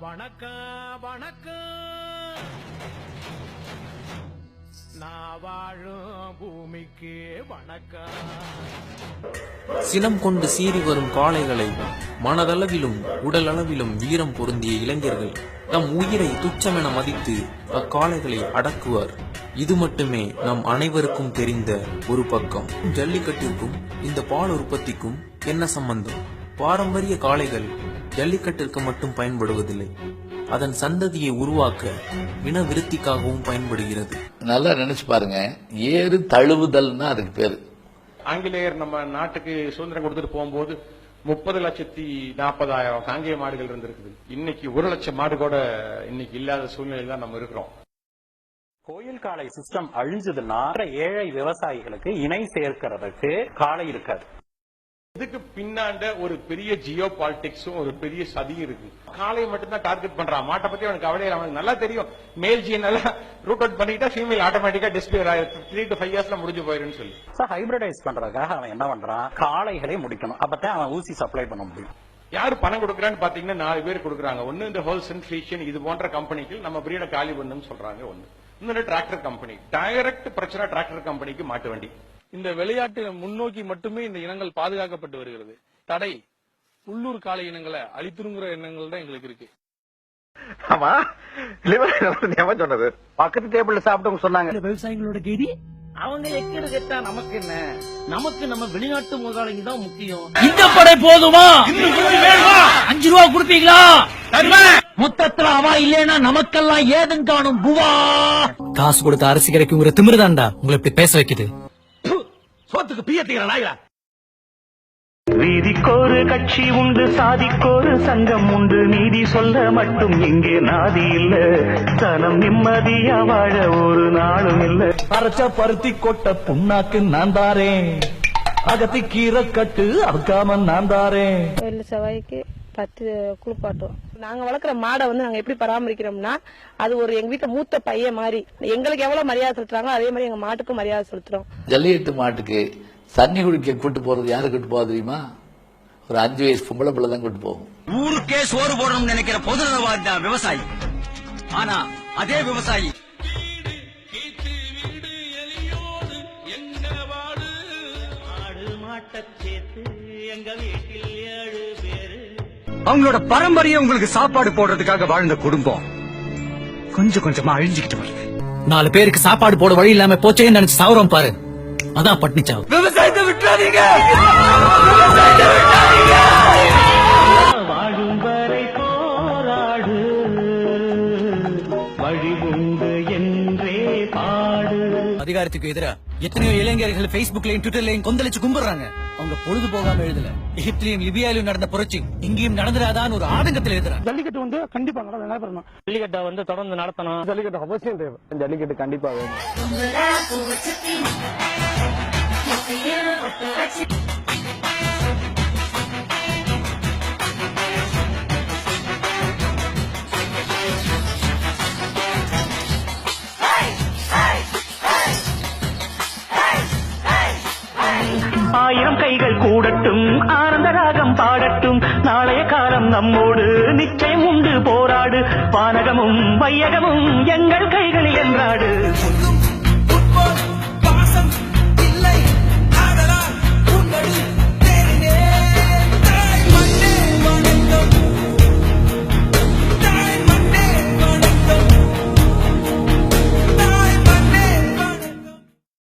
வணக்கம் வணக்கம் நான் வாழும் பூமிக்கு வணக்கம் சினம் கொண்டு சீறி வரும் காளைகளை மனதளவிலும் உடலளவிலும் வீரம் பொருந்திய இளைஞர்கள் தம் உயிரை துச்சமென மதித்து அக்காளைகளை அடக்குவார். இது மட்டுமே நம் அனைவருக்கும் தெரிந்த ஒரு பக்கம். ஜல்லிக்கட்டிற்கும் இந்த பால் உற்பத்திக்கும் என்ன சம்பந்தம்? பாரம்பரிய காளைகள் ஜல்லிக்கட்டிற்கு மட்டும் பயன்படுவதில்லை. அதன் சந்ததியை உருவாக்க இன விருத்திக்காகவும் பயன்படுகிறது. நல்லா நினைச்சு பாருங்க. ஏறு தழுவுதல்னா அதுக்கு பேரு. ஆங்கிலேயர் நம்ம நாட்டுக்கு சுதந்திரம் கொடுத்துட்டு போகும்போது முப்பது லட்சத்தி நாற்பதாயிரம் காங்கேய மாடுகள் இருந்திருக்குது. இன்னைக்கு ஒரு லட்சம் மாடு கூட இன்னைக்கு இல்லாத சூழ்நிலையில தான் நம்ம இருக்கிறோம். கோயில் காளை சிஸ்டம் அழிஞ்சதுன்னா ஏழை விவசாயிகளுக்கு இணை சேர்க்கிறதுக்கு காளை இருக்காது. இதுக்கு பின்னாண்ட ஒரு பெரிய ஜியோ பாலிடிக்ஸும் ஒரு பெரிய சதியும் இருக்கு. காளையை மட்டும்தான் டார்கெட் பண்றான். மாட்டை பத்தி அவனுக்கு கவலை இல்லை. அவனுக்கு நல்லா தெரியும். மேல் ஜீன் எல்லாம் ரூட் அவுட் பண்ணிட்டா ஃபீமேல் ஆட்டோமேட்டிக்கா டிஸ்பிளே த்ரீ டு ஃபைவ் இயர்ஸ்ல முடிஞ்சு போயிருன்னு சொல்லி. சோ ஹைபிரிடைஸ் பண்றதுக்காக அவன் என்ன பண்றான்? காளைகளை முடிக்கணும். அப்பதான் அவன் ஊசி சப்ளை பண்ண முடியும். யாரு பணம் கொடுக்குறான்னு பாத்தீங்கன்னா நாலு பேர் கொடுக்குறாங்க. ஒன்னு இந்த ஹோல்சன் ஃபீஷன் இது போன்ற கம்பெனிக்கு நம்ம பிரீட காலி பண்ணுன்னு சொல்றாங்க ஒன்னு இன்னொரு டிராக்டர் கம்பெனி டைரக்ட் பிரச்சனை டிராக்டர் கம்பெனிக்கு மாட்டு வண்டி. இந்த விளையாட்டு முன்னோக்கி மட்டுமே இந்த இனங்கள் பாதுகாக்கப்பட்டு வருகிறது. தடை. உள்ளூர் காளை இனங்களை அழித்துருங்கிற எண்ணங்கள் தான் எங்களுக்கு இருக்கு. ஆமா. சொன்னது? பக்கத்து டேபிள்ல சாப்பிட்டவங்க சொன்னாங்க. விவசாயிகளோட கெதி? அவங்க எக்கடு கேட்டா நமக்கு என்ன? நமக்கு நம்ம வெளிநாட்டு முதலாளிங்க தான் முக்கியம். இந்த படை போதுமா? அஞ்சு ரூபா கொடுப்பீங்களா? மொத்தத்துல அவா இல்லைன்னா நமக்கெல்லாம் ஏதும் காணும்? புவா. காசு கொடுத்த அரிசி கிடைக்குங்கிற திமிருதாண்டா உங்களை இப்படி பேச வைக்குது. சோத்துக்கு பியத்தீங்க நாயா வீதிக்கோரு கட்சி உண்டு சாதிக்கோரு சங்கம் உண்டு. நீதி சொல்ல மட்டும் இங்கே நாதி இல்ல. தனம் நிம்மதியா வாழ ஒரு நாளும் இல்ல. அரைச்ச பருத்தி கொட்ட புண்ணாக்கு நான் தாரேன். அகத்தி கீரை கட்டு அறுக்காம நான் தாரேன். பத்து குளிப்பாட்டுவோம் நாங்க வளர்க்குற மாடை வந்து நாங்க எப்படி பராமரிக்கிறோம்னா அது ஒரு எங்க வீட்டுல மூத்த பையன் மாதிரி. எங்களுக்கு எவ்வளவு மரியாதை செலுத்துறாங்களோ அதே மாதிரி எங்க மாட்டுக்கும் மரியாதை செலுத்துறோம். ஜல்லிக்கட்டு மாட்டுக்கு தண்ணி குடிக்க கூட்டு போறது யாரு கூட்டு போகாது தெரியுமா? ஒரு அஞ்சு வயசு பொம்பளை பிள்ளை தான் கூட்டு போகும். ஊருக்கே சோறு போடணும்னு நினைக்கிற பொதுநலவாதி தான் விவசாயி. ஆனா அதே விவசாயி. அவங்களோட பரம்பரையை உங்களுக்கு சாப்பாடு போடுறதுக்காக வாழ்ந்த குடும்பம். கொஞ்சம் கொஞ்சமா அழிஞ்சுக்கிட்டு வருது. நாலு பேருக்கு சாப்பாடு போட வழி இல்லாம போச்சேன்னு நினைச்சு சாவுறோம் பாரு. அதான் பட்னிச்சாவு. விவசாயத்தை விட்டுறாதீங்க! வாழும் அதிகாரத்துக்கு எதிரா எத்தனையோ இளைஞர்கள் Facebookலயும் ட்விட்டர்லயும் கொந்தளிச்சு கும்பிடுறாங்க. அவங்க பொழுது போகாம எழுதல. எகிப்திலையும் லிபியாலையும் நடந்த புரட்சி இங்கேயும் நடந்துடாதான்னு ஒரு ஆதங்கத்தில் எழுதுறாங்க ஜல்லிக்கட்டு வந்து கண்டிப்பா நடைபெறணும் ஜல்லிக்கட்டை வந்து தொடர்ந்து நடத்தணும். ஜல்லிக்கட்டு அவசியம் தேவை. ஜல்லிக்கட்டு கண்டிப்பா வேணும். கைகள் ஆனந்த ராகம் பாடட்டும். நாளைய காலம் நம்மோடு நிச்சயம் உண்டு போராடு. பானகமும் வையகமும் எங்கள் கைகளில் என்றாடு.